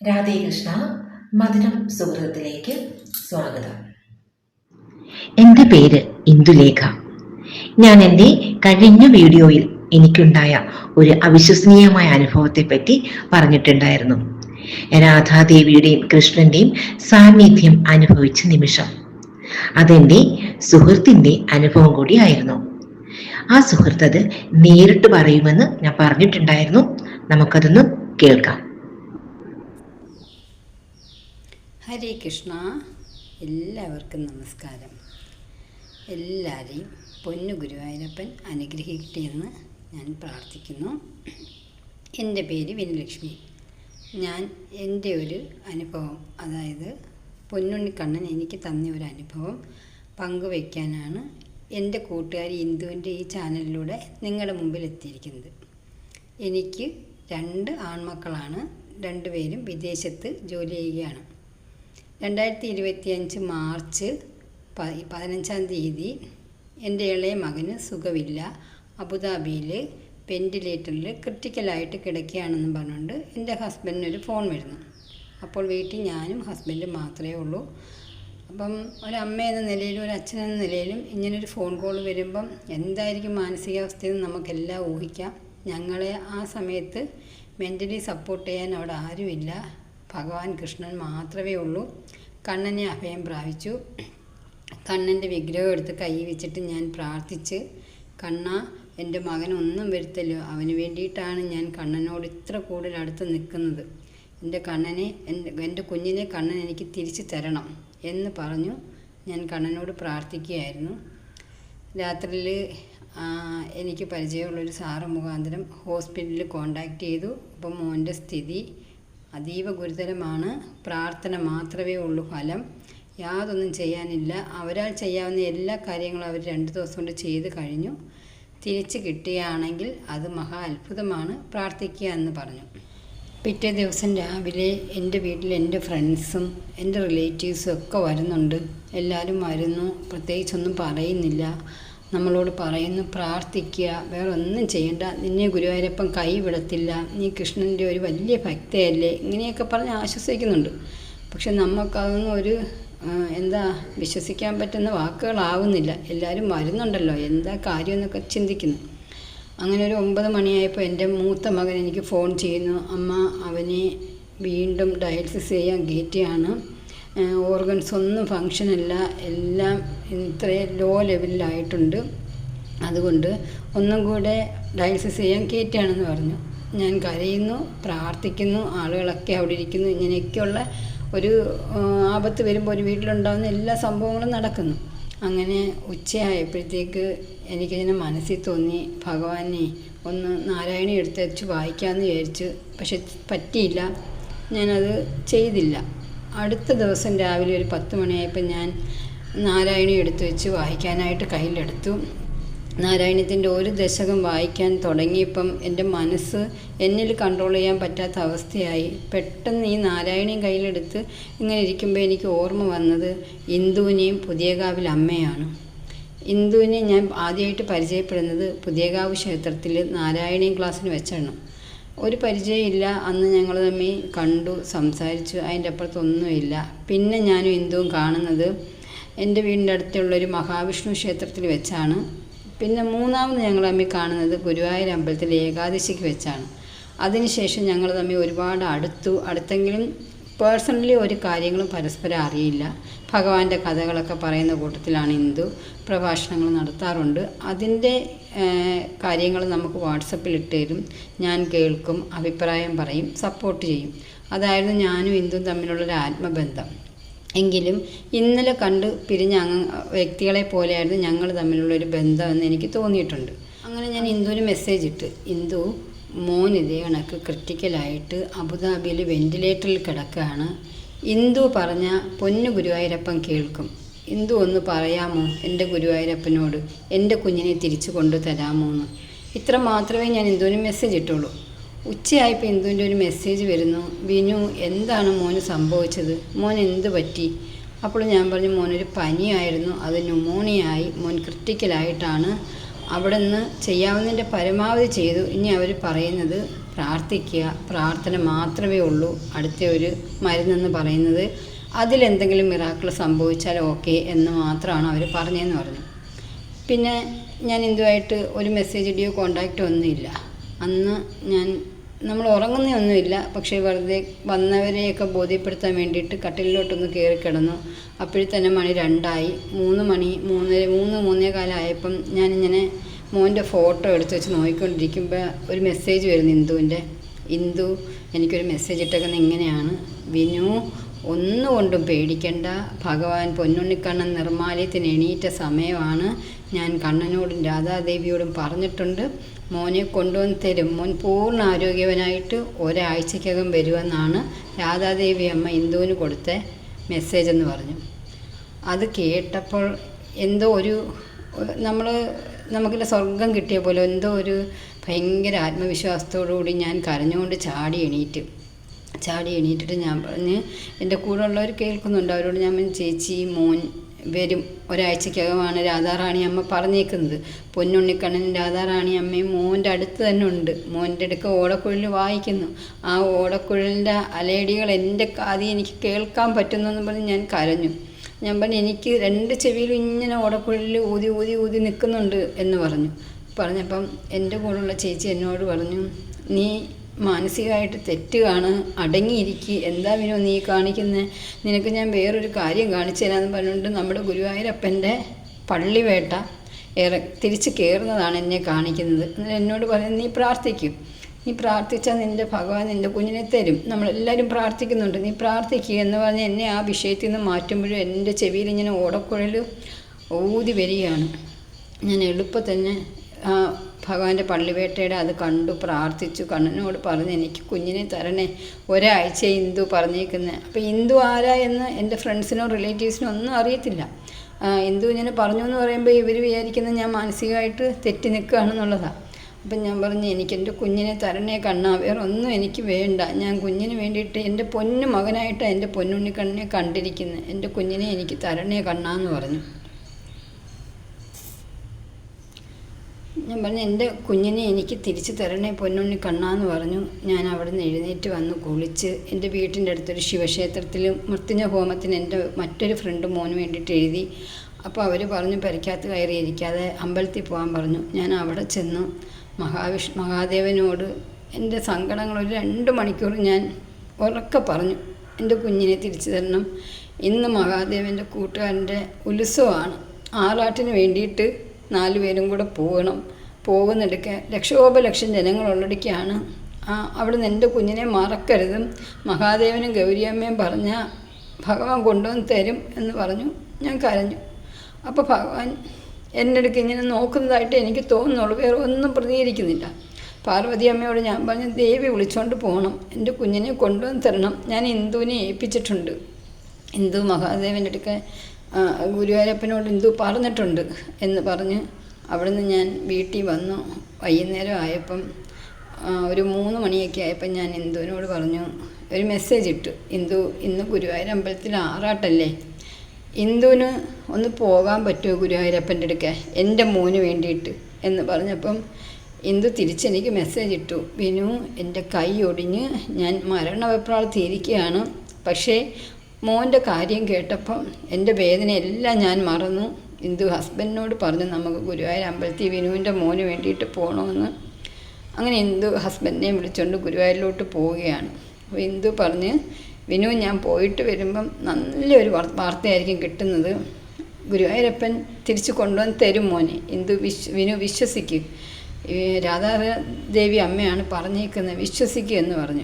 രാധേകൃഷ്ണ മധുരം സുഹൃത്തിലേക്ക് സ്വാഗതം. എന്റെ പേര് ഇന്ദുലേഖ. ഞാൻ എന്റെ കഴിഞ്ഞ വീഡിയോയിൽ എനിക്കുണ്ടായ ഒരു അവിശ്വസനീയമായ അനുഭവത്തെപ്പറ്റി പറഞ്ഞിട്ടുണ്ടായിരുന്നു. രാധാദേവിയുടെയും കൃഷ്ണന്റെയും സാന്നിധ്യം അനുഭവിച്ച നിമിഷം. അതെന്റെ സുഹൃത്തിന്റെ അനുഭവം കൂടിയായിരുന്നു. ആ സുഹൃത്ത് അത് നേരിട്ട് പറയുമെന്ന് ഞാൻ പറഞ്ഞിട്ടുണ്ടായിരുന്നു. നമുക്കതൊന്ന് കേൾക്കാം. ഹരേ കൃഷ്ണ. എല്ലാവർക്കും നമസ്കാരം. എല്ലാവരെയും പൊന്നു ഗുരുവായൂരപ്പൻ അനുഗ്രഹിക്കട്ടെ എന്ന് ഞാൻ പ്രാർത്ഥിക്കുന്നു. എന്റെ പേര് വിനലക്ഷ്മി ഞാൻ എന്റെ ഒരു അനുഭവം അതായത് പൊന്നുണ്ണിക്കണ്ണൻ എനിക്ക് തന്ന ഒരു അനുഭവം പങ്കുവയ്ക്കാനാണ് എന്റെ കൂട്ടുകാരി ഇന്ദുവിന്റെ ഈ ചാനലിലൂടെ നിങ്ങളുടെ മുമ്പിൽ എത്തിയിരിക്കുന്നത്. എനിക്ക് രണ്ട് ആൺമക്കളാണ്. രണ്ടുപേരും വിദേശത്ത് ജോലി ചെയ്യുകയാണ്. രണ്ടായിരത്തി ഇരുപത്തിയഞ്ച് മാർച്ച് പതിനഞ്ചാം തീയതി എന്റെ ഇളയ മകന് സുഖമില്ല. അബുദാബിയിൽ വെന്റിലേറ്ററിൽ ക്രിട്ടിക്കലായിട്ട് കിടക്കുകയാണെന്ന് പറഞ്ഞുകൊണ്ട് എന്റെ ഹസ്ബൻഡിനൊരു ഫോൺ വരുന്നു. അപ്പോൾ വീട്ടിൽ ഞാനും ഹസ്ബൻഡും മാത്രമേ ഉള്ളൂ. അപ്പം ഒരമ്മ എന്ന നിലയിലും ഒരു അച്ഛൻ എന്ന നിലയിലും ഇങ്ങനൊരു ഫോൺ കോൾ വരുമ്പം എന്തായിരിക്കും മാനസികാവസ്ഥയെന്ന് നമുക്കെല്ലാം ഊഹിക്കാം. ഞങ്ങളെ ആ സമയത്ത് മെന്റലി സപ്പോർട്ട് ചെയ്യാൻ അവിടെ ആരുമില്ല. ഭഗവാൻ കൃഷ്ണൻ മാത്രമേ ഉള്ളൂ. കണ്ണനെ അഭയം പ്രാപിച്ചു. കണ്ണന്റെ വിഗ്രഹം എടുത്ത് കൈ വെച്ചിട്ട് ഞാൻ പ്രാർത്ഥിച്ച് കണ്ണ എന്റെ മകനൊന്നും വരുത്തല്ലോ. അവന് വേണ്ടിയിട്ടാണ് ഞാൻ കണ്ണനോട് ഇത്ര കൂടുതൽ അടുത്ത് നിൽക്കുന്നത്. എന്റെ കണ്ണനെ എന്റെ എന്റെ കുഞ്ഞിനെ കണ്ണൻ എനിക്ക് തിരിച്ചു തരണം എന്ന് പറഞ്ഞു ഞാൻ കണ്ണനോട് പ്രാർത്ഥിക്കുകയായിരുന്നു. രാത്രിയിൽ എനിക്ക് പരിചയമുള്ളൊരു സാറ് മുഖാന്തരം ഹോസ്പിറ്റലിൽ കോണ്ടാക്ട് ചെയ്തു. അപ്പം മോന്റെ സ്ഥിതി അതീവ ഗുരുതരമാണ്. പ്രാർത്ഥന മാത്രമേ ഉള്ളൂ ഫലം. യാതൊന്നും ചെയ്യാനില്ല. അവരാൽ ചെയ്യാവുന്ന എല്ലാ കാര്യങ്ങളും അവർ രണ്ട് ദിവസം കൊണ്ട് ചെയ്ത് കഴിഞ്ഞു. തിരിച്ച് കിട്ടുകയാണെങ്കിൽ അത് മഹാ അത്ഭുതമാണ്. പ്രാർത്ഥിക്കുക എന്ന് പറഞ്ഞു. പിറ്റേ ദിവസം രാവിലെ എന്റെ വീട്ടിൽ എന്റെ ഫ്രണ്ട്സും എന്റെ റിലേറ്റീവ്സും ഒക്കെ വരുന്നുണ്ട്. എല്ലാവരും വരുന്നു. പ്രത്യേകിച്ചൊന്നും പറയുന്നില്ല. നമ്മളോട് പറയുന്നു പ്രാർത്ഥിക്കുക വേറെ ഒന്നും ചെയ്യണ്ട നിന്നെ ഗുരുവായൂരപ്പം കൈ വിടത്തില്ല നീ കൃഷ്ണന്റെ ഒരു വലിയ ഭക്തയല്ലേ ഇങ്ങനെയൊക്കെ പറഞ്ഞ് ആശ്വസിക്കുന്നുണ്ട്. പക്ഷെ നമുക്കതൊന്നും ഒരു എന്താ വിശ്വസിക്കാൻ പറ്റുന്ന വാക്കുകളാവുന്നില്ല. എല്ലാവരും വരുന്നുണ്ടല്ലോ എന്താ കാര്യം എന്നൊക്കെ ചിന്തിക്കുന്നു. അങ്ങനെ ഒരു ഒമ്പത് മണിയായപ്പോൾ എന്റെ മൂത്ത മകൻ എനിക്ക് ഫോൺ ചെയ്യുന്നു അമ്മ അവനെ വീണ്ടും ഡയാലിസിസ് ചെയ്യാൻ കയറ്റിയാണ്. ഓർഗൻസ് ഒന്നും ഫങ്ഷനല്ല എല്ലാം ഇത്രയും ലോ ലെവലിലായിട്ടുണ്ട് അതുകൊണ്ട് ഒന്നും കൂടെ ഡയാലിസിസ് ചെയ്യാൻ കയറ്റുകയാണെന്ന് പറഞ്ഞു. ഞാൻ കരയുന്നു പ്രാർത്ഥിക്കുന്നു ആളുകളൊക്കെ അവിടെ ഇരിക്കുന്നു. ഇങ്ങനെയൊക്കെയുള്ള ഒരു ആപത്ത് വരുമ്പോൾ ഒരു വീട്ടിലുണ്ടാകുന്ന എല്ലാ സംഭവങ്ങളും നടക്കുന്നു. അങ്ങനെ ഉച്ചയായപ്പോഴത്തേക്ക് എനിക്കിങ്ങനെ മനസ്സിൽ തോന്നി ഭഗവാനെ ഒന്ന് നാരായണി എടുത്ത് വെച്ച് വായിക്കാമെന്ന് വിചാരിച്ചു. പക്ഷെ പറ്റിയില്ല. ഞാനത് ചെയ്തില്ല. അടുത്ത ദിവസം രാവിലെ ഒരു പത്ത് മണിയായപ്പോൾ ഞാൻ നാരായണി എടുത്തു വെച്ച് വായിക്കാനായിട്ട് കയ്യിലെടുത്തു. നാരായണത്തിന്റെ ഒരു ദശകം വായിക്കാൻ തുടങ്ങിയപ്പം എന്റെ മനസ്സ് എന്നിൽ കൺട്രോൾ ചെയ്യാൻ പറ്റാത്ത അവസ്ഥയായി. പെട്ടെന്ന് ഈ നാരായണിയും കയ്യിലെടുത്ത് ഇങ്ങനെ ഇരിക്കുമ്പോൾ എനിക്ക് ഓർമ്മ വന്നത് ഇന്ദുവിനെയും പുതിയകാവിൽ അമ്മയാണ്. ഇന്ദുവിനെ ഞാൻ ആദ്യമായിട്ട് പരിചയപ്പെടുന്നത് പുതിയകാവ് ക്ഷേത്രത്തിൽ നാരായണീയം ക്ലാസ്സിന് വെച്ചാണ്. ഒരു പരിചയമില്ല. അന്ന് ഞങ്ങൾ തമ്മിൽ കണ്ടു സംസാരിച്ചു. അതിന്റെ അപ്പുറത്തൊന്നുമില്ല. പിന്നെ ഞാനും ഇന്ദുവും കാണുന്നത് എന്റെ വീടിന്റെ അടുത്തുള്ളൊരു മഹാവിഷ്ണു ക്ഷേത്രത്തിൽ വെച്ചാണ്. പിന്നെ മൂന്നാമത് ഞങ്ങൾ തമ്മിൽ കാണുന്നത് ഗുരുവായൂർ അമ്പലത്തിൽ ഏകാദശിക്ക് വെച്ചാണ്. അതിനുശേഷം ഞങ്ങൾ തമ്മിൽ ഒരുപാട് അടുത്തു. അടുത്തെങ്കിലും പേഴ്സണലി ഒരു കാര്യങ്ങളും പരസ്പരം അറിയില്ല. ഭഗവാന്റെ കഥകളൊക്കെ പറയുന്ന കൂട്ടത്തിലാണ് ഹിന്ദു പ്രഭാഷണങ്ങൾ നടത്താറുണ്ട്. അതിന്റെ കാര്യങ്ങൾ നമുക്ക് വാട്സപ്പിൽ ഇട്ട് തരും ഞാൻ കേൾക്കും അഭിപ്രായം പറയും സപ്പോർട്ട് ചെയ്യും. അതായിരുന്നു ഞാനും ഹിന്ദു തമ്മിലുള്ളൊരു ആത്മബന്ധം. എങ്കിലും ഇന്നലെ കണ്ട് പിരിഞ്ഞ വ്യക്തികളെ പോലെയായിരുന്നു ഞങ്ങൾ തമ്മിലുള്ളൊരു ബന്ധമെന്ന് എനിക്ക് തോന്നിയിട്ടുണ്ട്. അങ്ങനെ ഞാൻ ഇന്ദുവിന് മെസ്സേജ് ഇട്ട് ഇന്ദു മോൻ ഇതേ കണക്ക് ക്രിട്ടിക്കലായിട്ട് അബുദാബിയിൽ വെന്റിലേറ്ററിൽ കിടക്കുകയാണ്. ഇന്ദു പറഞ്ഞ പൊന്നു ഗുരുവായൂരപ്പൻ കേൾക്കും. ഇന്ദു ഒന്ന് പറയാമോ എന്റെ ഗുരുവായൂരപ്പനോട്? എന്റെ കുഞ്ഞിനെ തിരിച്ചു കൊണ്ടു തരാമോ എന്ന് ഇത്ര മാത്രമേ ഞാൻ ഇന്ദുവിന് മെസ്സേജ് ഇട്ടുള്ളൂ. ഉച്ചയായപ്പോൾ ഇന്ദുവിന്റെ ഒരു മെസ്സേജ് വരുന്നു. വിനു എന്താണ് മോന് സംഭവിച്ചത്? മോൻ എന്ത് പറ്റി? അപ്പോൾ ഞാൻ പറഞ്ഞു മോനൊരു പനിയായിരുന്നു. അത് ന്യൂമോണിയായി മോൻ ക്രിട്ടിക്കലായിട്ടാണ് അവിടെ നിന്ന് ചെയ്യാവുന്നതിന്റെ പരമാവധി ചെയ്തു. ഇനി അവർ പറയുന്നത് പ്രാർത്ഥിക്കുക. പ്രാർത്ഥന മാത്രമേ ഉള്ളൂ. അടുത്ത ഒരു മരുന്നെന്ന് പറയുന്നത് അതിലെന്തെങ്കിലും മിറാക്കിൾ സംഭവിച്ചാൽ ഓക്കെ എന്ന് മാത്രമാണ് അവർ പറഞ്ഞതെന്ന് പറഞ്ഞു പിന്നെ ഞാൻ ഇതുമായിട്ട് ഒരു മെസ്സേജ് ഇടിയോ കോണ്ടാക്റ്റോ ഒന്നുമില്ല അന്ന് ഞാൻ നമ്മൾ ഉറങ്ങുന്നൊന്നുമില്ല പക്ഷേ വെറുതെ വന്നവരെയൊക്കെ ബോധ്യപ്പെടുത്താൻ വേണ്ടിയിട്ട് കട്ടിലിലോട്ടൊന്ന് കയറി കിടന്നു. അപ്പോഴത്തന്നെ മണി രണ്ടായി. മൂന്ന് മണി മൂന്നര മൂന്ന് മൂന്നേ കാലമായപ്പം ഞാനിങ്ങനെ മോന്റെ ഫോട്ടോ എടുത്ത് വെച്ച് നോക്കിക്കൊണ്ടിരിക്കുമ്പോൾ ഒരു മെസ്സേജ് വരുന്നു ഇന്ദുവിന്റെ. ഇന്ദു എനിക്കൊരു മെസ്സേജ് ഇട്ടേക്കുന്നത് ഇങ്ങനെയാണ്. വിനു ഒന്നുകൊണ്ടും പേടിക്കണ്ട. ഭഗവാൻ പൊന്നുണ്ണിക്കണ്ണൻ നിർമ്മാല്യത്തിന് എണീറ്റ സമയമാണ്. ഞാൻ കണ്ണനോടും രാധാദേവിയോടും പറഞ്ഞിട്ടുണ്ട്. മോനെ കൊണ്ടുവന്ന് തരും. മോൻ പൂർണ ആരോഗ്യവനായിട്ട് ഒരാഴ്ചക്കകം വരുമെന്നാണ് രാധാദേവി അമ്മ ഇന്ദുവിന് കൊടുത്ത മെസ്സേജ് എന്ന് പറഞ്ഞു. അത് കേട്ടപ്പോൾ എന്തോ ഒരു നമ്മൾ നമുക്കില്ല സ്വർഗം കിട്ടിയ പോലെ എന്തോ ഒരു ഭയങ്കര ആത്മവിശ്വാസത്തോടുകൂടി ഞാൻ കരഞ്ഞുകൊണ്ട് ചാടി എണീറ്റ്. ചാടി എണീറ്റിട്ട് ഞാൻ പറഞ്ഞ് എന്റെ കൂടെ ഉള്ളവർ കേൾക്കുന്നുണ്ട്. അവരോട് ഞാൻ ചേച്ചി മോൻ വരും. ഒരാഴ്ചക്കകമാണ് രാധാറാണി അമ്മ പറഞ്ഞേക്കുന്നത്. പൊന്നുണ്ണിക്കണ്ണൻ രാധാറാണി അമ്മയും മോന്റെ അടുത്ത് തന്നെ ഉണ്ട്. മോന്റെ അടുക്ക ഓടക്കുഴലിൽ വായിക്കുന്നു. ആ ഓടക്കുഴലിന്റെ അലേടികൾ എന്റെ കാതി എനിക്ക് കേൾക്കാൻ പറ്റുന്നു എന്ന് പറഞ്ഞ് ഞാൻ കരഞ്ഞു. ഞാൻ പറഞ്ഞു എനിക്ക് രണ്ട് ചെവിയിലും ഇങ്ങനെ ഓടക്കുഴലിൽ ഊതി ഊതി ഊതി നിൽക്കുന്നുണ്ട് എന്ന് പറഞ്ഞു. പറഞ്ഞപ്പം എന്റെ കൂടെയുള്ള ചേച്ചി എന്നോട് പറഞ്ഞു നീ മാനസികമായിട്ട് തെറ്റുകയാണ് അടങ്ങിയിരിക്കുക എന്താ വിനോ നീ കാണിക്കുന്നത് നിനക്ക് ഞാൻ വേറൊരു കാര്യം കാണിച്ചു തരാമെന്ന് പറഞ്ഞുകൊണ്ട് നമ്മുടെ ഗുരുവായൂരപ്പന്റെ പള്ളിവേട്ട ഏറെ തിരിച്ച് കയറുന്നതാണ് എന്നെ കാണിക്കുന്നത്. എന്നോട് പറയുന്നത് നീ പ്രാർത്ഥിക്കും. നീ പ്രാർത്ഥിച്ചാൽ നിന്റെ ഭഗവാൻ നിന്റെ കുഞ്ഞിനെ തരും. നമ്മളെല്ലാവരും പ്രാർത്ഥിക്കുന്നുണ്ട്. നീ പ്രാർത്ഥിക്കുക എന്ന് പറഞ്ഞ് എന്നെ ആ വിഷയത്തിൽ നിന്ന് മാറ്റുമ്പോഴും എന്റെ ചെവിയിൽ ഇങ്ങനെ ഓടക്കുഴൽ ഊതി വരികയാണ്. ഞാൻ എളുപ്പം തന്നെ ആ ഭഗവാന്റെ പള്ളിവേട്ടയുടെ അത് കണ്ടു പ്രാർത്ഥിച്ചു. കണ്ണനോട് പറഞ്ഞ് എനിക്ക് കുഞ്ഞിനെ തരണേ. ഒരാഴ്ച ഹിന്ദു പറഞ്ഞേക്കുന്നത് അപ്പോൾ ഹിന്ദു ആരാ എന്ന് എന്റെ ഫ്രണ്ട്സിനോ റിലേറ്റീവ്സിനോ ഒന്നും അറിയത്തില്ല. ഇന്ദു ഇങ്ങനെ പറഞ്ഞു എന്ന് പറയുമ്പോൾ ഇവർ വിചാരിക്കുന്നത് ഞാൻ മാനസികമായിട്ട് തെറ്റി നിൽക്കുകയാണെന്നുള്ളതാണ് അപ്പം ഞാൻ പറഞ്ഞു എനിക്ക് എന്റെ കുഞ്ഞിനെ തരണേ കണ്ണാ വേറെ ഒന്നും എനിക്ക് വേണ്ട. ഞാൻ കുഞ്ഞിന് വേണ്ടിയിട്ട് എന്റെ പൊന്നു മകനായിട്ടാണ് എന്റെ പൊന്നുണ്ണിക്കണ്ണിനെ കണ്ടിരിക്കുന്നത് എന്റെ കുഞ്ഞിനെ എനിക്ക് തരണേ കണ്ണാന്ന് പറഞ്ഞു. ഞാൻ പറഞ്ഞു എന്റെ കുഞ്ഞിനെ എനിക്ക് തിരിച്ചു തരണേ പൊന്നുണ്ണി കണ്ണാന്ന് പറഞ്ഞു. ഞാൻ അവിടെ നിന്ന് എഴുന്നേറ്റ് വന്ന് കുളിച്ച് എന്റെ വീട്ടിന്റെ അടുത്തൊരു ശിവക്ഷേത്രത്തിൽ മൃത്യുജ ഹോമത്തിന് എന്റെ മറ്റൊരു ഫ്രണ്ട് മോന് വേണ്ടിയിട്ട് എഴുതി. അപ്പോൾ അവർ പറഞ്ഞു പെരയ്ക്കകത്ത് കയറി ഇരിക്കാതെ അമ്പലത്തിൽ പോകാൻ പറഞ്ഞു. ഞാൻ അവിടെ ചെന്നു. മഹാവിഷ് മഹാദേവനോട് എന്റെ സങ്കടങ്ങൾ ഒരു രണ്ട് മണിക്കൂർ ഞാൻ ഉറക്കെ പറഞ്ഞു എന്റെ കുഞ്ഞിനെ തിരിച്ചു തരണം. ഇന്ന് മഹാദേവന്റെ കൂട്ടുകാരന്റെ ഉത്സവമാണ്. ആറാട്ടിന് വേണ്ടിയിട്ട് നാലുപേരും കൂടെ പോകണം. പോകുന്നിടയ്ക്ക് ലക്ഷോപലക്ഷം ജനങ്ങളുള്ളിടയ്ക്കാണ്. ആ അവിടുന്ന് എന്റെ കുഞ്ഞിനെ മറക്കരുതും. മഹാദേവനും ഗൗരിയമ്മയും പറഞ്ഞ ഭഗവാൻ കൊണ്ടുവന്ന് തരും എന്ന് പറഞ്ഞു. ഞാൻ കരഞ്ഞു. അപ്പോൾ ഭഗവാൻ എന്റെ അടുക്ക് ഇങ്ങനെ നോക്കുന്നതായിട്ട് എനിക്ക് തോന്നുന്നുള്ളൂ. വേറെ ഒന്നും പ്രതികരിക്കുന്നില്ല. പാർവതി അമ്മയോട് ഞാൻ പറഞ്ഞു ദേവി വിളിച്ചുകൊണ്ട് പോകണം എന്റെ കുഞ്ഞിനെ കൊണ്ടുവന്ന് തരണം. ഞാൻ ഇന്ദുവിനെ ഏൽപ്പിച്ചിട്ടുണ്ട്. ഇന്ദു മഹാദേവന്റെ അടുക്ക ഗുരുവായപ്പനോട് ഇന്ദു പറഞ്ഞിട്ടുണ്ട് എന്ന് പറഞ്ഞ് അവിടുന്ന് ഞാൻ വീട്ടിൽ വന്നു. വൈകുന്നേരം ആയപ്പം ഒരു മൂന്ന് മണിയൊക്കെ ആയപ്പം ഞാൻ ഇന്ദുവിനോട് പറഞ്ഞു ഒരു മെസ്സേജ് ഇട്ടു. ഇന്ദു ഇന്ന് ഗുരുവായൂർ അമ്പലത്തിൽ ആറാട്ടല്ലേ? ഇന്ദുവിന് ഒന്ന് പോകാൻ പറ്റുമോ ഗുരുവായൂരപ്പന്റെ അടുക്ക? എന്റെ മോന് വേണ്ടിയിട്ട് എന്ന് പറഞ്ഞപ്പം ഇന്ദു തിരിച്ചെനിക്ക് മെസ്സേജ് ഇട്ടു. വിനു എന്റെ കൈ ഒടിഞ്ഞ് ഞാൻ മരണവെപ്രാളത്തിയിരിക്കുകയാണ് പക്ഷേ മോന്റെ കാര്യം കേട്ടപ്പം എന്റെ വേദനയെല്ലാം ഞാൻ മറന്നു. ഇന്ദു ഹസ്ബൻഡിനോട് പറഞ്ഞു നമുക്ക് ഗുരുവായൂർ അമ്പലത്തിൽ വിനുവിന്റെ മോന് വേണ്ടിയിട്ട് പോകണമെന്ന് അങ്ങനെ ഇന്ദു ഹസ്ബൻഡിനെയും വിളിച്ചുകൊണ്ട് ഗുരുവായൂരിലോട്ട് പോവുകയാണ്. അപ്പോൾ ഇന്ദു പറഞ്ഞ് വിനു ഞാൻ പോയിട്ട് വരുമ്പം നല്ലൊരു വാർ- വാർത്തയായിരിക്കും കിട്ടുന്നത്. ഗുരുവായൂരപ്പൻ തിരിച്ചു കൊണ്ടുവന്ന് തരും മോനെ. ഇന്ദു വിശ്വ വിനു വിശ്വസിക്കും. രാധാദേവി അമ്മയാണ് പറഞ്ഞേക്കുന്നത് വിശ്വസിക്കുക എന്ന് പറഞ്ഞു.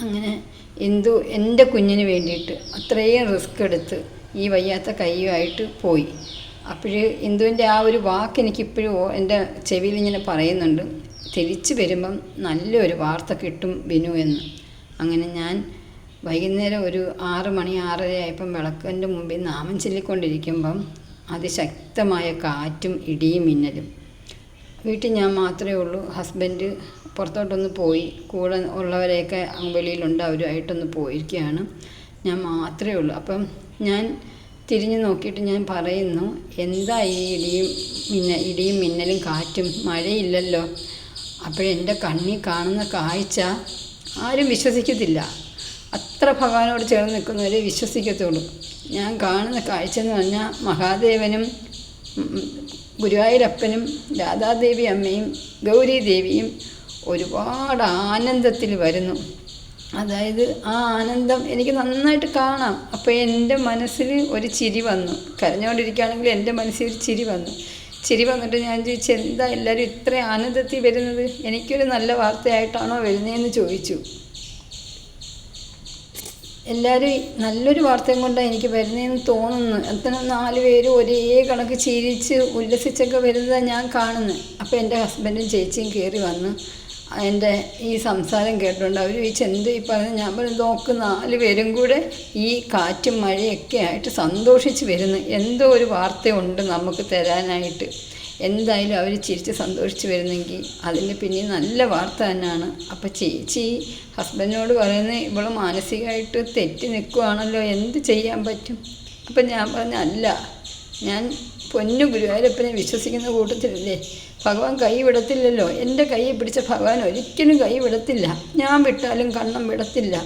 അങ്ങനെ ഇന്ദു എന്റെ കുഞ്ഞിന് വേണ്ടിയിട്ട് അത്രയും റിസ്ക് എടുത്ത് ഈ വയ്യാത്ത കൈയുമായിട്ട് പോയി. അപ്പോൾ ഇന്ദുവിന്റെ ആ ഒരു വാക്ക് എനിക്കിപ്പോഴും എന്റെ ചെവിയിൽ ഇങ്ങനെ പറയുന്നുണ്ട്. തിരിച്ചു വരുമ്പം നല്ലൊരു വാർത്ത കിട്ടും വിനു എന്ന്. അങ്ങനെ ഞാൻ വൈകുന്നേരം ഒരു ആറ് മണി ആറര ആയപ്പം വിളക്കിന്റെ മുമ്പിൽ നാമം ചൊല്ലിക്കൊണ്ടിരിക്കുമ്പം അതിശക്തമായ കാറ്റും ഇടിയും മിന്നലും. വീട്ടിൽ ഞാൻ മാത്രമേ ഉള്ളൂ. ഹസ്ബൻഡ് പുറത്തോട്ടൊന്ന് പോയി കൂടെ ഉള്ളവരെയൊക്കെ വെളിയിലുണ്ട് അവരുമായിട്ടൊന്ന് പോയിരിക്കുകയാണ്. ഞാൻ മാത്രമേ ഉള്ളൂ. അപ്പം ഞാൻ തിരിഞ്ഞു നോക്കിയിട്ട് ഞാൻ പറയുന്നു എന്താ ഈ ഇടിയും മിന്ന ഇടിയും മിന്നലും കാറ്റും? മഴയില്ലല്ലോ. അപ്പോഴെന്റെ കണ്ണിൽ കാണുന്ന കാഴ്ച ആരും വിശ്വസിക്കത്തില്ല. അത്ര ഭഗവാനോട് ചേർന്ന് നിൽക്കുന്നവരെ വിശ്വസിക്കത്തുള്ളൂ. ഞാൻ കാണുന്ന കാഴ്ച എന്ന് പറഞ്ഞാൽ മഹാദേവനും ഗുരുവായൂരപ്പനും രാധാദേവി അമ്മയും ഗൗരി ദേവിയും ഒരുപാട് ആനന്ദത്തിൽ വരുന്നു. അതായത് ആ ആനന്ദം എനിക്ക് നന്നായിട്ട് കാണാം. അപ്പോൾ എന്റെ മനസ്സിൽ ഒരു ചിരി വന്നു. കരഞ്ഞുകൊണ്ടിരിക്കുകയാണെങ്കിൽ എന്റെ മനസ്സിൽ ഒരു ചിരി വന്നു. ചിരി വന്നിട്ട് ഞാൻ ചോദിച്ചു എന്താ എല്ലാവരും ഇത്ര ആനന്ദത്തിൽ വരുന്നത്? എനിക്കൊരു നല്ല വാർത്തയായിട്ടാണോ വരുന്നതെന്ന് ചോദിച്ചു. എല്ലാവരും നല്ലൊരു വാർത്തയും കൊണ്ടാണ് എനിക്ക് വരുന്നതെന്ന് തോന്നുന്നു. അത്ര നാല് പേര് ഒരേ കണക്ക് ചിരിച്ച് ഉല്ലസിച്ചൊക്കെ വരുന്നതാണ് ഞാൻ കാണുന്നത് അപ്പോൾ എന്റെ ഹസ്ബൻഡും ചേച്ചിയും കയറി വന്ന് എന്റെ ഈ സംസാരം കേട്ടുകൊണ്ട് അവർ ഈ എന്ത് ഈ പറഞ്ഞ്? ഞാൻ പറഞ്ഞു നോക്ക് നാല് പേരും കൂടെ ഈ കാറ്റും മഴയൊക്കെ ആയിട്ട് സന്തോഷിച്ച് വരുന്നു. എന്തോ ഒരു വാർത്തയുണ്ട് നമുക്ക് തരാനായിട്ട്. എന്തായാലും അവർ ചിരിച്ച് സന്തോഷിച്ച് വരുന്നെങ്കിൽ അതിന് പിന്നെ നല്ല വാർത്ത തന്നെയാണ്. അപ്പം ചേച്ചി ഹസ്ബൻഡിനോട് പറയുന്നത് ഇവൾ മാനസികമായിട്ട് തെറ്റി നിൽക്കുവാണല്ലോ എന്ത് ചെയ്യാൻ പറ്റും? അപ്പം ഞാൻ പറഞ്ഞ അല്ല ഞാൻ പൊന്നു ഗുരുവായൂരപ്പനെ വിശ്വസിക്കുന്ന കൂട്ടത്തിലല്ലേ? ഭഗവാൻ കൈ വിടത്തില്ലല്ലോ. എന്റെ കൈ പിടിച്ച ഭഗവാൻ ഒരിക്കലും കൈ വിടത്തില്ല. ഞാൻ വിട്ടാലും കണ്ണം വിടത്തില്ല.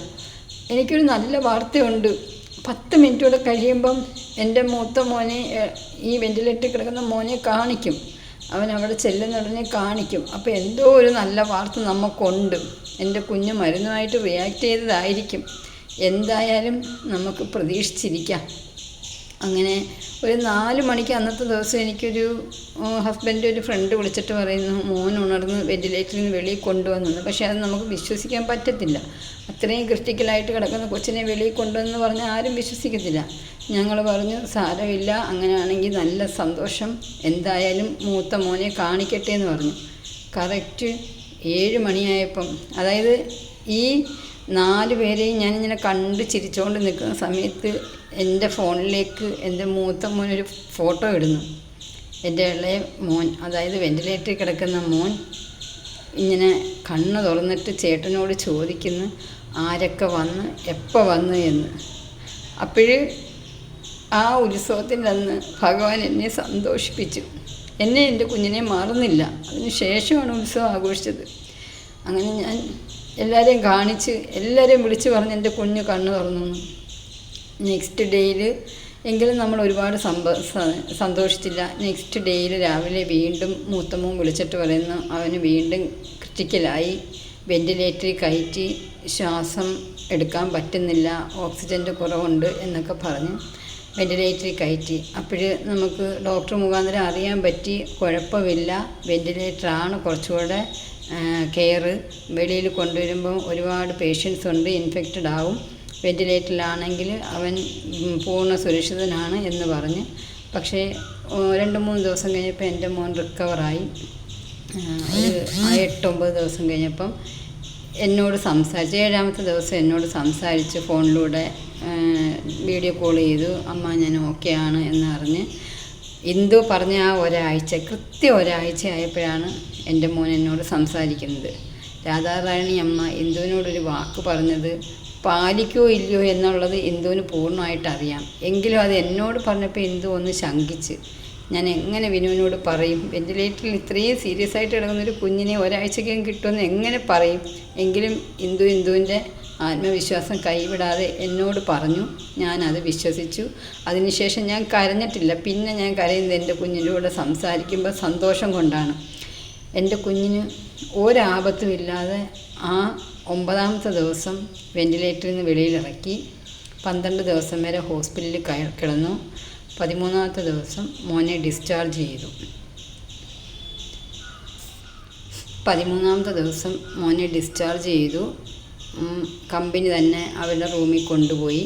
എനിക്കൊരു നല്ല വാർത്തയുണ്ട്. പത്ത് മിനിറ്റ് കൂടെ കഴിയുമ്പം എന്റെ മൂത്ത മോനെ ഈ വെന്റിലേറ്ററിൽ കിടക്കുന്ന മോനെ കാണിക്കും. അവൻ അവിടെ ചെല്ലുന്ന ഉടനെ കാണിക്കും. അപ്പോൾ എന്തോ ഒരു നല്ല വാർത്ത നമുക്കുണ്ട്. എന്റെ കുഞ്ഞ് മരുന്നുമായിട്ട് റിയാക്ട് ചെയ്തതായിരിക്കും. എന്തായാലും നമുക്ക് പ്രതീക്ഷിച്ചിരിക്കാം. അങ്ങനെ ഒരു നാല് മണിക്ക് അന്നത്തെ ദിവസം എനിക്കൊരു ഹസ്ബൻഡ് ഒരു ഫ്രണ്ട് വിളിച്ചിട്ട് പറയുന്നു മോൻ ഉണർന്ന് വെന്റിലേറ്ററിൽ നിന്ന് വെളിയിൽ കൊണ്ടുവന്നു പക്ഷേ അത് നമുക്ക് വിശ്വസിക്കാൻ പറ്റത്തില്ല. അത്രയും ക്രിട്ടിക്കലായിട്ട് കിടക്കുന്ന കൊച്ചിനെ വെളിയിൽ കൊണ്ടുവന്ന് പറഞ്ഞാൽ ആരും വിശ്വസിക്കത്തില്ല. ഞങ്ങൾ പറഞ്ഞു സാരമില്ല അങ്ങനെയാണെങ്കിൽ നല്ല സന്തോഷം. എന്തായാലും മൂത്ത മോനെ കാണിക്കട്ടെ എന്ന് പറഞ്ഞു. കറക്റ്റ് ഏഴ് മണിയായപ്പം അതായത് ഈ നാല് പേരെയും ഞാനിങ്ങനെ കണ്ട് ചിരിച്ചുകൊണ്ട് നിൽക്കുന്ന സമയത്ത് എന്റെ ഫോണിലേക്ക് എന്റെ മൂത്ത മോനൊരു ഫോട്ടോ ഇടുന്നു. എന്റെ ഇളയ മോൻ അതായത് വെന്റിലേറ്ററിൽ കിടക്കുന്ന മോൻ ഇങ്ങനെ കണ്ണ് തുറന്നിട്ട് ചേട്ടനോട് ചോദിക്കുന്നു ആരൊക്കെ വന്ന്? എപ്പോൾ വന്നു? എന്ന്. അപ്പോഴ് ആ ഉത്സവത്തിന്റെ അന്ന് ഭഗവാൻ എന്നെ സന്തോഷിപ്പിച്ചു. എന്നെ എന്റെ കുഞ്ഞിനെ മറന്നില്ല. അതിന് ശേഷമാണ് ഉത്സവം ആഘോഷിച്ചത്. അങ്ങനെ ഞാൻ എല്ലാവരെയും കാണിച്ച് എല്ലാവരെയും വിളിച്ച് പറഞ്ഞ് എന്റെ കുഞ്ഞ് കണ്ണ് തുറന്നു. നെക്സ്റ്റ് ഡേയിൽ എങ്കിലും നമ്മൾ ഒരുപാട് സമ്പ സന്തോഷിച്ചില്ല. നെക്സ്റ്റ് ഡേയിൽ രാവിലെ വീണ്ടും മൂത്തമ്മവും വിളിച്ചിട്ട് പറയുന്നു അവന് വീണ്ടും ക്രിട്ടിക്കലായി വെന്റിലേറ്ററിൽ കയറ്റി ശ്വാസം എടുക്കാൻ പറ്റുന്നില്ല. ഓക്സിജന്റെ കുറവുണ്ട് എന്നൊക്കെ പറഞ്ഞ്. വെന്റിലേറ്ററിൽ കയറ്റി. അപ്പോൾ നമുക്ക് ഡോക്ടർ മുഖാന്തരം അറിയാൻ പറ്റി. കുഴപ്പമില്ല. വെന്റിലേറ്ററാണ് കുറച്ചുകൂടെ കെയർ വെളിയിൽ കൊണ്ടുവരുമ്പോൾ ഒരുപാട് പേഷ്യൻസ് ഉണ്ട്. ഇൻഫെക്റ്റഡ് ആവും. വെന്റിലേറ്ററിലാണെങ്കിൽ അവൻ പൂർണ സുരക്ഷിതനാണ് എന്ന് പറഞ്ഞ് പക്ഷേ രണ്ട് മൂന്ന് ദിവസം കഴിഞ്ഞപ്പോൾ എന്റെ മോൻ റിക്കവറായി. ഒരു എട്ടൊമ്പത് ദിവസം കഴിഞ്ഞപ്പം എന്നോട് സംസാരിച്ച് ഏഴാമത്തെ ദിവസം എന്നോട് സംസാരിച്ച് ഫോണിലൂടെ വീഡിയോ കോൾ ചെയ്തു. അമ്മ ഞാൻ ഓക്കെ എന്ന് എന്നറിഞ്ഞ് എന്തോ പറഞ്ഞ ആ ഒരാഴ്ച കൃത്യം ഒരാഴ്ച ആയപ്പോഴാണ് എന്റെ മോൻ എന്നോട് സംസാരിക്കുന്നത്. രാധാറാണി അമ്മ എന്തുവിനോടൊരു വാക്ക് പറഞ്ഞത് പാലിക്കോ ഇല്ലയോ എന്നുള്ളത് ഇന്ദുവിന് പൂർണമായിട്ട് അറിയാം എങ്കിലും അത് എന്നോട് പറഞ്ഞപ്പോൾ ഇന്ദു ഒന്ന് ശങ്കിച്ച്. ഞാൻ എങ്ങനെ വിനുവിനോട് പറയും? വെന്റിലേറ്ററിൽ ഇത്രയും സീരിയസ് ആയിട്ട് കിടക്കുന്നൊരു കുഞ്ഞിനെ ഒരാഴ്ചക്കകം കിട്ടുമെന്ന് എങ്ങനെ പറയും? എങ്കിലും ഇന്ദു ഇന്ദുവിന്റെ ആത്മവിശ്വാസം കൈവിടാതെ എന്നോട് പറഞ്ഞു. ഞാനത് വിശ്വസിച്ചു. അതിനുശേഷം ഞാൻ കരഞ്ഞിട്ടില്ല. പിന്നെ ഞാൻ കരയുന്നത് എന്റെ കുഞ്ഞിന്റെ കൂടെ സംസാരിക്കുമ്പോൾ സന്തോഷം കൊണ്ടാണ്. എന്റെ കുഞ്ഞിന് ഒരാപത്തും ഇല്ലാതെ ആ ഒമ്പതാമത്തെ ദിവസം വെന്റിലേറ്ററിൽ നിന്ന് വെളിയിലിറക്കി പന്ത്രണ്ട് ദിവസം വരെ ഹോസ്പിറ്റലിൽ കിടന്നു. പതിമൂന്നാമത്തെ ദിവസം മോനെ ഡിസ്ചാർജ് ചെയ്തു. പതിമൂന്നാമത്തെ ദിവസം മോനെ ഡിസ്ചാർജ് ചെയ്തു. കമ്പനി തന്നെ അവരുടെ റൂമിൽ കൊണ്ടുപോയി.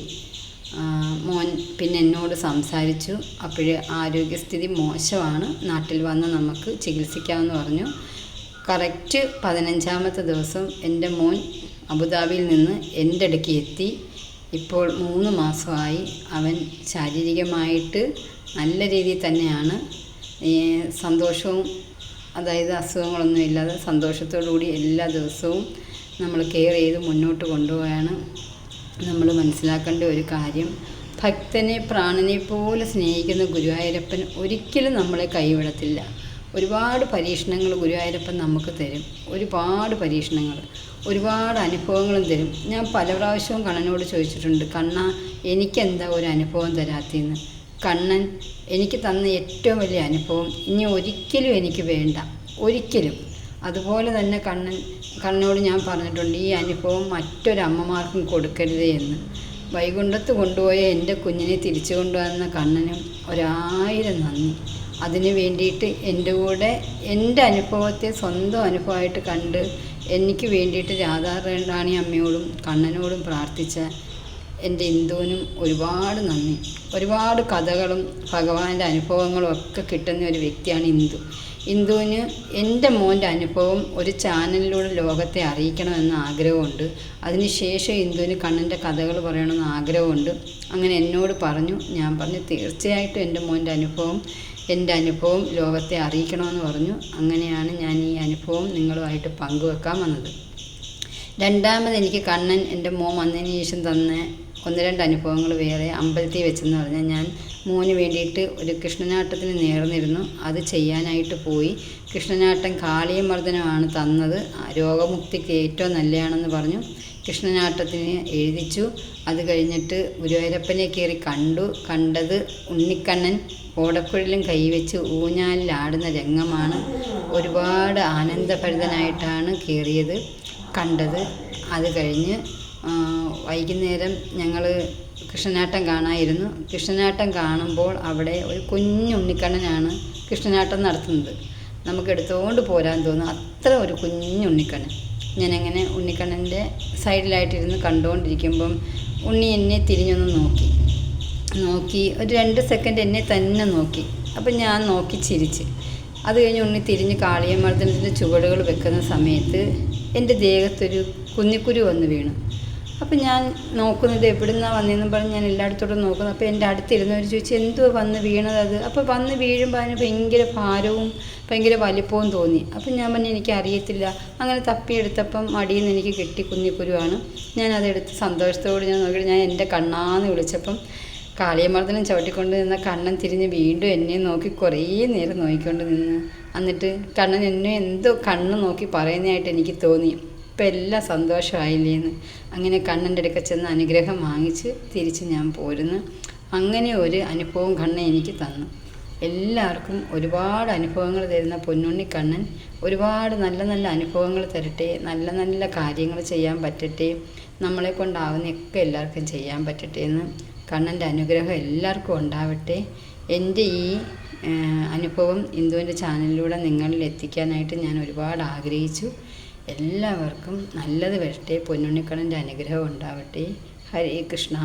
മോൻ പിന്നെ എന്നോട് സംസാരിച്ചു. അപ്പോഴേ ആരോഗ്യസ്ഥിതി മോശമാണ്. നാട്ടിൽ വന്ന് നമുക്ക് ചികിത്സിക്കാമെന്ന് പറഞ്ഞു. കറക്റ്റ് പതിനഞ്ചാമത്തെ ദിവസം എന്റെ മോൻ അബുദാബിയിൽ നിന്ന് എന്റെ അടുക്ക് എത്തി. ഇപ്പോൾ മൂന്ന് മാസമായി അവൻ ശാരീരികമായിട്ട് നല്ല രീതിയിൽ തന്നെയാണ്. സന്തോഷവും അതായത് അസുഖങ്ങളൊന്നും ഇല്ലാതെ സന്തോഷത്തോടു കൂടി എല്ലാ ദിവസവും നമ്മൾ കെയർ ചെയ്ത് മുന്നോട്ട് കൊണ്ടുപോയാണ്. നമ്മൾ മനസ്സിലാക്കേണ്ട ഒരു കാര്യം ഭക്തനെ പ്രാണനെ പോലെ സ്നേഹിക്കുന്ന ഗുരുവായൂരപ്പൻ ഒരിക്കലും നമ്മളെ കൈവിടത്തില്ല. ഒരുപാട് പരീക്ഷണങ്ങൾ ഗുരുവായൂരപ്പൻ നമുക്ക് തരും. ഒരുപാട് പരീക്ഷണങ്ങൾ ഒരുപാട് അനുഭവങ്ങളും തരും. ഞാൻ പല പ്രാവശ്യവും കണ്ണനോട് ചോദിച്ചിട്ടുണ്ട് കണ്ണ എനിക്കെന്താ ഒരു അനുഭവം തരാത്തതെന്ന് കണ്ണൻ എനിക്ക് തന്ന ഏറ്റവും വലിയ അനുഭവം ഇനി ഒരിക്കലും എനിക്ക് വേണ്ട ഒരിക്കലും. അതുപോലെ തന്നെ കണ്ണൻ കണ്ണനോട് ഞാൻ പറഞ്ഞിട്ടുണ്ട് ഈ അനുഭവം മറ്റൊരമ്മമാർക്കും കൊടുക്കരുതേ എന്ന്. വൈകുണ്ഠത്ത് കൊണ്ടുപോയ എന്റെ കുഞ്ഞിനെ തിരിച്ചു കൊണ്ടുവന്ന കണ്ണനും ഒരായിരം നന്ദി. അതിന് വേണ്ടിയിട്ട് എന്റെ കൂടെ എന്റെ അനുഭവത്തെ സ്വന്തം അനുഭവമായിട്ട് കണ്ട് എനിക്ക് വേണ്ടിയിട്ട് രാധാറാണി അമ്മയോടും കണ്ണനോടും പ്രാർത്ഥിച്ച എന്റെ ഇന്ദുവിനും ഒരുപാട് നന്ദി. ഒരുപാട് കഥകളും ഭഗവാന്റെ അനുഭവങ്ങളും ഒക്കെ കിട്ടുന്ന ഒരു വ്യക്തിയാണ് ഇന്ദു. ഇന്ദുവിന് എന്റെ മോന്റെ അനുഭവം ഒരു ചാനലിലൂടെ ലോകത്തെ അറിയിക്കണമെന്ന് ആഗ്രഹമുണ്ട്. അതിനുശേഷം ഇന്ദുവിന് കണ്ണന്റെ കഥകൾ പറയണമെന്ന് ആഗ്രഹമുണ്ട്. അങ്ങനെ എന്നോട് പറഞ്ഞു ഞാൻ പറഞ്ഞു തീർച്ചയായിട്ടും എന്റെ മോന്റെ അനുഭവം എന്റെ അനുഭവം ലോകത്തെ അറിയിക്കണമെന്ന് പറഞ്ഞു. അങ്ങനെയാണ് ഞാൻ ഈ അനുഭവം നിങ്ങളുമായിട്ട് പങ്കുവെക്കാൻ വന്നത്. രണ്ടാമത് എനിക്ക് കണ്ണൻ എന്റെ മോൻ വന്നതിന് ശേഷം തന്ന ഒന്ന് രണ്ട് അനുഭവങ്ങൾ വേറെ അമ്പലത്തിൽ വെച്ചെന്ന് പറഞ്ഞാൽ ഞാൻ മോന് വേണ്ടിയിട്ട് ഒരു കൃഷ്ണനാട്ടത്തിന് നേർന്നിരുന്നു. അത് ചെയ്യാനായിട്ട് പോയി. കൃഷ്ണനാട്ടം കാളിയമർദ്ദനമാണ് തന്നത്. രോഗമുക്തിക്ക് ഏറ്റവും നല്ലതാണെന്ന് പറഞ്ഞു. കൃഷ്ണനാട്ടത്തിന് എഴുതിച്ചു. അത് കഴിഞ്ഞിട്ട് ഗുരുവായൂരപ്പനെ കയറി കണ്ടു. കണ്ടത് ഉണ്ണിക്കണ്ണൻ ഓടക്കുഴലും കൈവച്ച് ഊഞ്ഞാലിലാടുന്ന രംഗമാണ്. ഒരുപാട് ആനന്ദഭരിതനായിട്ടാണ് കയറിയത് കണ്ടത്. അത് കഴിഞ്ഞ് വൈകുന്നേരം ഞങ്ങൾ കൃഷ്ണനാട്ടം കാണായിരുന്നു. കൃഷ്ണനാട്ടം കാണുമ്പോൾ അവിടെ ഒരു കുഞ്ഞു ഉണ്ണിക്കണ്ണനാണ് കൃഷ്ണനാട്ടം നടത്തുന്നത്. നമുക്ക് എടുത്തുകൊണ്ട് പോരാൻ തോന്നും അത്ര ഒരു കുഞ്ഞു ഉണ്ണിക്കണ്ണൻ. ഞാനങ്ങനെ ഉണ്ണിക്കണ്ണന്റെ സൈഡിലായിട്ടിരുന്ന് കണ്ടുകൊണ്ടിരിക്കുമ്പം ഉണ്ണി എന്നെ തിരിഞ്ഞൊന്ന് നോക്കി. നോക്കി ഒരു രണ്ട് സെക്കൻഡ് എന്നെ തന്നെ നോക്കി. അപ്പം ഞാൻ നോക്കി ചിരിച്ച്. അത് കഴിഞ്ഞ് ഉണ്ണി തിരിഞ്ഞ് കാളിയമർദ്ദനത്തിന്റെ ചുവടുകൾ വെക്കുന്ന സമയത്ത് എന്റെ ദേഹത്തൊരു കുന്നിക്കുരു വന്ന് വീണു. അപ്പം ഞാൻ നോക്കുന്നത് എവിടുന്നാണ് വന്നതെന്നും പറഞ്ഞ് ഞാൻ എല്ലായിടത്തോട്ടും നോക്കുന്നത് അപ്പോൾ എന്റെ അടുത്തിരുന്നവർ ചോദിച്ചു എന്തുവാ വന്ന് വീണത് അത്? അപ്പോൾ വന്ന് വീഴുമ്പോൾ അതിന് ഭയങ്കര ഭാരവും ഭയങ്കര വലിപ്പവും തോന്നി. അപ്പം ഞാൻ പറഞ്ഞു എനിക്ക് അറിയത്തില്ല. അങ്ങനെ തപ്പിയെടുത്തപ്പം മടിയിൽ നിന്ന് എനിക്ക് കിട്ടി കുന്നിക്കുരുവാണ് ഞാൻ അതെടുത്ത് സന്തോഷത്തോട് ഞാൻ നോക്കിയിട്ട് ഞാൻ എന്റെ കണ്ണാന്ന് വിളിച്ചപ്പം കാളിയമർദ്ദനം ചവിട്ടിക്കൊണ്ട് നിന്ന കണ്ണൻ തിരിഞ്ഞ് വീണ്ടും എന്നെ നോക്കി കുറേ നേരം നോക്കിക്കൊണ്ട് നിന്ന്. എന്നിട്ട് കണ്ണൻ എന്നെ എന്തോ കണ്ണ് നോക്കി പറയുന്നതായിട്ട് എനിക്ക് തോന്നി. ഇപ്പം എല്ലാം സന്തോഷമായില്ലേന്ന്. അങ്ങനെ കണ്ണന്റെ അടുക്ക ചെന്ന് അനുഗ്രഹം വാങ്ങിച്ച് തിരിച്ച് ഞാൻ പോരുന്നു. അങ്ങനെ ഒരു അനുഭവം കണ്ണൻ എനിക്ക് തന്നു. എല്ലാവർക്കും ഒരുപാട് അനുഭവങ്ങൾ തരുന്ന പൊന്നുണ്ണി കണ്ണൻ ഒരുപാട് നല്ല നല്ല അനുഭവങ്ങൾ തരട്ടെ നല്ല നല്ല കാര്യങ്ങൾ ചെയ്യാൻ പറ്റട്ടെ നമ്മളെ കൊണ്ടാവുന്നൊക്കെ എല്ലാവർക്കും ചെയ്യാൻ പറ്റട്ടെ എന്ന് കണ്ണന്റെ അനുഗ്രഹം എല്ലാവർക്കും ഉണ്ടാവട്ടെ. എന്റെ ഈ അനുഭവം ഇന്ദുവിന്റെ ചാനലിലൂടെ നിങ്ങളിൽ എത്തിക്കാനായിട്ട് ഞാൻ ഒരുപാട് ആഗ്രഹിച്ചു. എല്ലാവർക്കും നല്ലത് വരട്ടെ. പൊന്നുണ്ണിക്കണ്ണന്റെ അനുഗ്രഹം ഉണ്ടാവട്ടെ. ഹരേ കൃഷ്ണ.